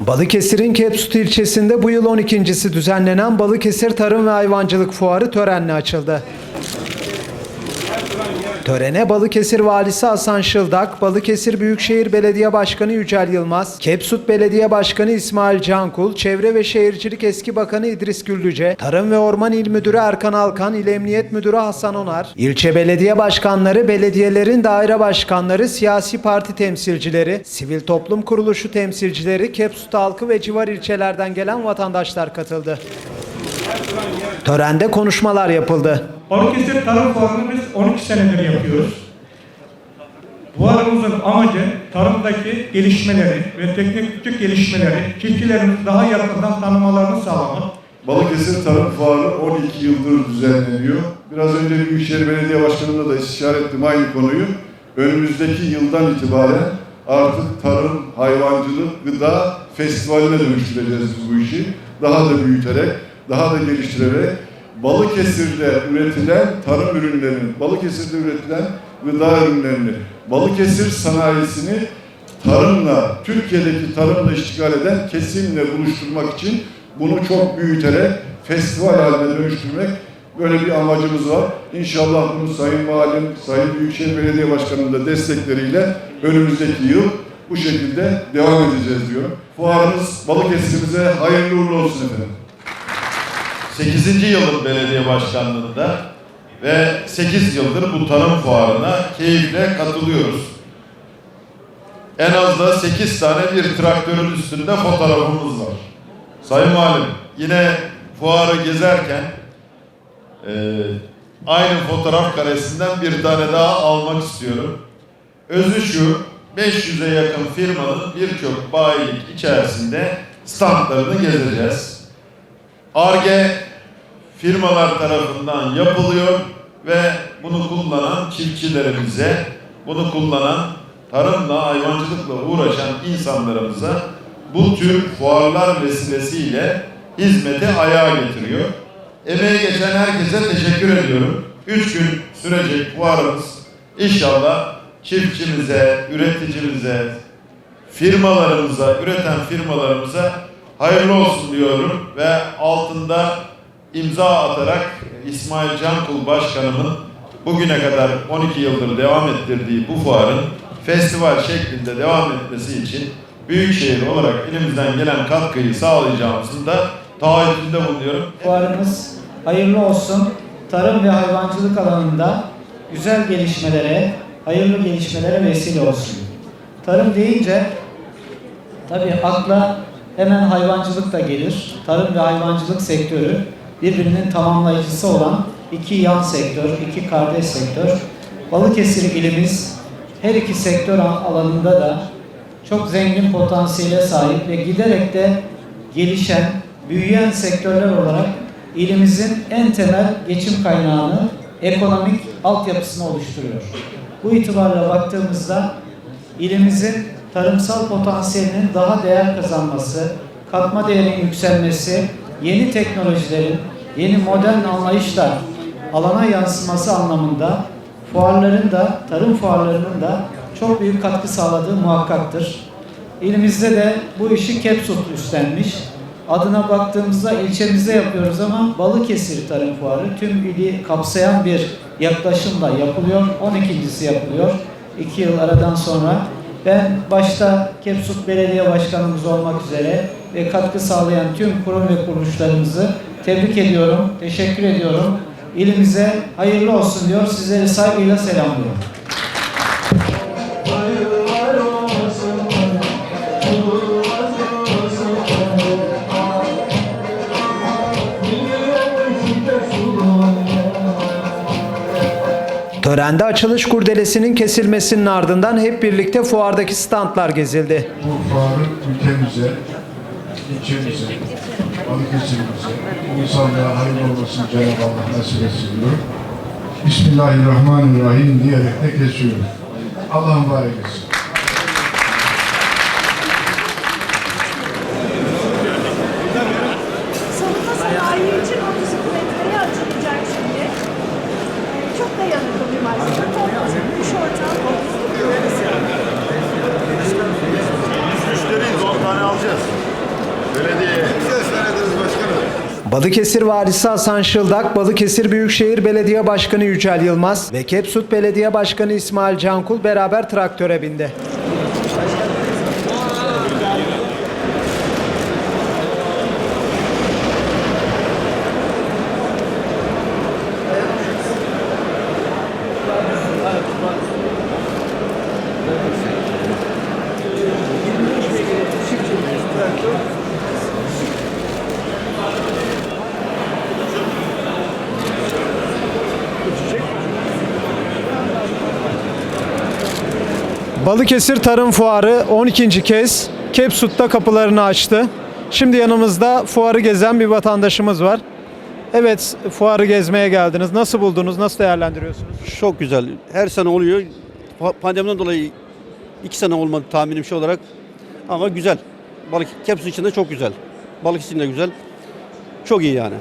Balıkesir'in Kepsut ilçesinde bu yıl 12.si düzenlenen Balıkesir Tarım ve Hayvancılık Fuarı törenle açıldı. Törene Balıkesir Valisi Hasan Şıldak, Balıkesir Büyükşehir Belediye Başkanı Yücel Yılmaz, Kepsut Belediye Başkanı İsmail Cankul, Çevre ve Şehircilik Eski Bakanı İdris Güllüce, Tarım ve Orman İl Müdürü Erkan Alkan, İl Emniyet Müdürü Hasan Onar, ilçe belediye başkanları, belediyelerin daire başkanları, siyasi parti temsilcileri, sivil toplum kuruluşu temsilcileri, Kepsut halkı ve civar ilçelerden gelen vatandaşlar katıldı. Törende konuşmalar yapıldı. Balıkesir Tarım Fuarı'nı biz 12 senedir yapıyoruz. Fuarımızın amacı tarımdaki gelişmeleri ve teknik gelişmeleri çiftçilerimiz daha yakından tanımalarını sağlamak. Balıkesir Tarım Fuarı 12 yıldır düzenleniyor. Biraz önce Büyükşehir Belediye Başkanı'na da istişare ettim aynı konuyu. Önümüzdeki yıldan itibaren artık tarım, hayvancılık, gıda festivaline dönüştüreceğiz bu işi. Daha da büyüterek, daha da geliştirerek Balıkesir'de üretilen tarım ürünlerinin, Balıkesir'de üretilen gıda ürünlerini, Balıkesir sanayisini tarımla, Türkiye'deki tarımla iştigal eden kesimle buluşturmak için bunu çok büyüterek festival haline dönüştürmek böyle bir amacımız var. İnşallah bunu Sayın Valim, Sayın Büyükşehir Belediye Başkanı'nın da destekleriyle önümüzdeki yıl bu şekilde devam edeceğiz diyorum. Fuarımız Balıkesir'imize hayırlı uğurlu olsun efendim. 8. yılın belediye başkanlığında ve 8 yıldır bu tarım fuarına keyifle katılıyoruz. En az da 8 tane bir traktörün üstünde fotoğrafımız var. Sayın Valim, yine fuarı gezerken e, aynı fotoğraf karesinden bir tane daha almak istiyorum. Özü şu, 500'e yakın firmanın birçok bayilik içerisinde standlarını gezeceğiz. ARGE firmalar tarafından yapılıyor ve bunu kullanan çiftçilerimize, bunu kullanan tarımla, hayvancılıkla uğraşan insanlarımıza bu tür fuarlar vesilesiyle hizmeti ayağa getiriyor. Emeği geçen herkese teşekkür ediyorum. Üç gün sürecek fuarımız inşallah çiftçimize, üreticimize, firmalarımıza, üreten firmalarımıza hayırlı olsun diyorum ve altında imza atarak İsmail Cankul Başkanımın bugüne kadar 12 yıldır devam ettirdiği bu fuarın festival şeklinde devam etmesi için Büyükşehir olarak elimizden gelen katkıyı sağlayacağımızın da taahhütünde bulunuyorum. Fuarımız hayırlı olsun. Tarım ve hayvancılık alanında güzel gelişmelere, hayırlı gelişmelere vesile olsun. Tarım deyince tabii akla hemen hayvancılık da gelir. Tarım ve hayvancılık sektörü birbirinin tamamlayıcısı olan iki yan sektör, iki kardeş sektör. Balıkesir ilimiz her iki sektör alanında da çok zengin potansiyele sahip ve giderek de gelişen, büyüyen sektörler olarak ilimizin en temel geçim kaynağını, ekonomik altyapısını oluşturuyor. Bu itibarla baktığımızda ilimizin tarımsal potansiyelinin daha değer kazanması, katma değerin yükselmesi, yeni teknolojilerin, yeni modern anlayışlar alana yansıması anlamında fuarların da, tarım fuarlarının da çok büyük katkı sağladığı muhakkaktır. İlimizde de bu işi Kepsut üstlenmiş. Adına baktığımızda ilçemizde yapıyoruz ama Balıkesir Tarım Fuarı tüm ili kapsayan bir yaklaşımla yapılıyor. 12.si yapılıyor. 2 yıl aradan sonra ben başta Kepsut Belediye Başkanımız olmak üzere ve katkı sağlayan tüm kurum ve kuruluşlarımızı tebrik ediyorum, teşekkür ediyorum. İlimize hayırlı olsun diyor. Sizleri saygıyla selamlıyorum. Törende açılış kurdelesinin kesilmesinin ardından hep birlikte fuardaki standlar gezildi. bu fuarı ülkemize, ilçemize, Balıkesir'imize, insanlığa hayırlı olmasını Cenab-ı Allah nasip etsin diyorum. Bismillahirrahmanirrahim diyerek de kesiyorum. Allah mübarek etsin. Balıkesir Valisi Hasan Şıldak, Balıkesir Büyükşehir Belediye Başkanı Yücel Yılmaz ve Kepsut Belediye Başkanı İsmail Cankul beraber traktöre bindi. Balıkesir Tarım Fuarı 12. kez Kepsut'ta kapılarını açtı. Şimdi yanımızda fuarı gezen bir vatandaşımız var. Evet, fuarı gezmeye geldiniz. Nasıl buldunuz? Nasıl değerlendiriyorsunuz? Çok güzel. Her sene oluyor. Pa- Pandemiden dolayı iki sene olmadı tahminim şey olarak. Ama güzel. Balık Kepsi için de çok güzel. Balık için de güzel. Çok iyi yani.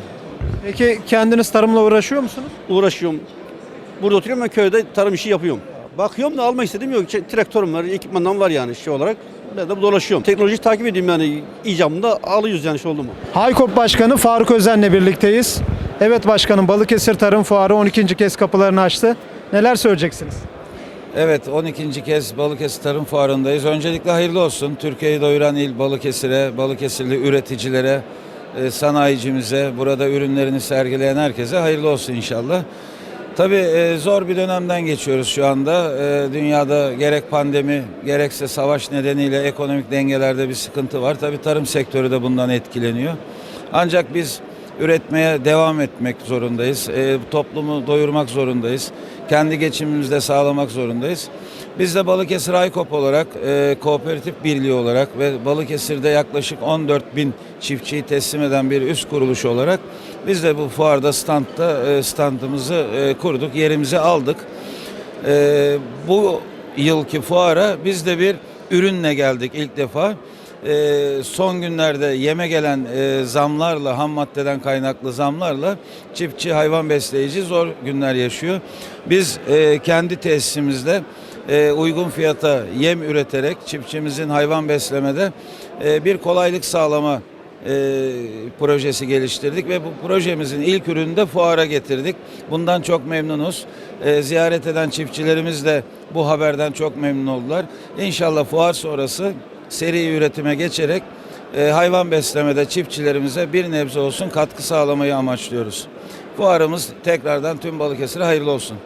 Peki kendiniz tarımla uğraşıyor musunuz? Uğraşıyorum. Burada oturuyorum ben köyde tarım işi yapıyorum. Bakıyorum da almak istediğim yok. Şey, Traktörüm var, ekipmanım var yani şey olarak. Ben de dolaşıyorum. Teknolojiyi takip edeyim yani icabında alıyoruz yani şey oldu mu. Haykop Başkanı Faruk Özen'le birlikteyiz. Evet başkanım, Balıkesir Tarım Fuarı 12. kez kapılarını açtı. Neler söyleyeceksiniz? Evet 12. kez Balıkesir Tarım Fuarı'ndayız. Öncelikle hayırlı olsun. Türkiye'yi doyuran il Balıkesir'e, Balıkesirli üreticilere, e, sanayicimize, burada ürünlerini sergileyen herkese hayırlı olsun inşallah. Tabii e, zor bir dönemden geçiyoruz şu anda. E, Dünyada gerek pandemi gerekse savaş nedeniyle ekonomik dengelerde bir sıkıntı var. Tabii tarım sektörü de bundan etkileniyor. Ancak biz üretmeye devam etmek zorundayız. E, toplumu doyurmak zorundayız. Kendi geçimimizi de sağlamak zorundayız. Biz de Balıkesir Aykop olarak, kooperatif birliği olarak ve Balıkesir'de yaklaşık 14 bin çiftçiyi teslim eden bir üst kuruluş olarak biz de bu fuarda standta e, standımızı e, kurduk, yerimizi aldık. E, bu yılki fuara biz de bir ürünle geldik ilk defa. Son günlerde yeme gelen zamlarla, ham maddeden kaynaklı zamlarla çiftçi, hayvan besleyici zor günler yaşıyor. Biz kendi tesisimizde uygun fiyata yem üreterek çiftçimizin hayvan beslemede bir kolaylık sağlama e, projesi geliştirdik ve bu projemizin ilk ürünü de fuara getirdik. Bundan çok memnunuz. E, ziyaret eden çiftçilerimiz de bu haberden çok memnun oldular. İnşallah fuar sonrası seri üretime geçerek e, hayvan beslemede çiftçilerimize bir nebze olsun katkı sağlamayı amaçlıyoruz. Fuarımız tekrardan tüm Balıkesir'e hayırlı olsun.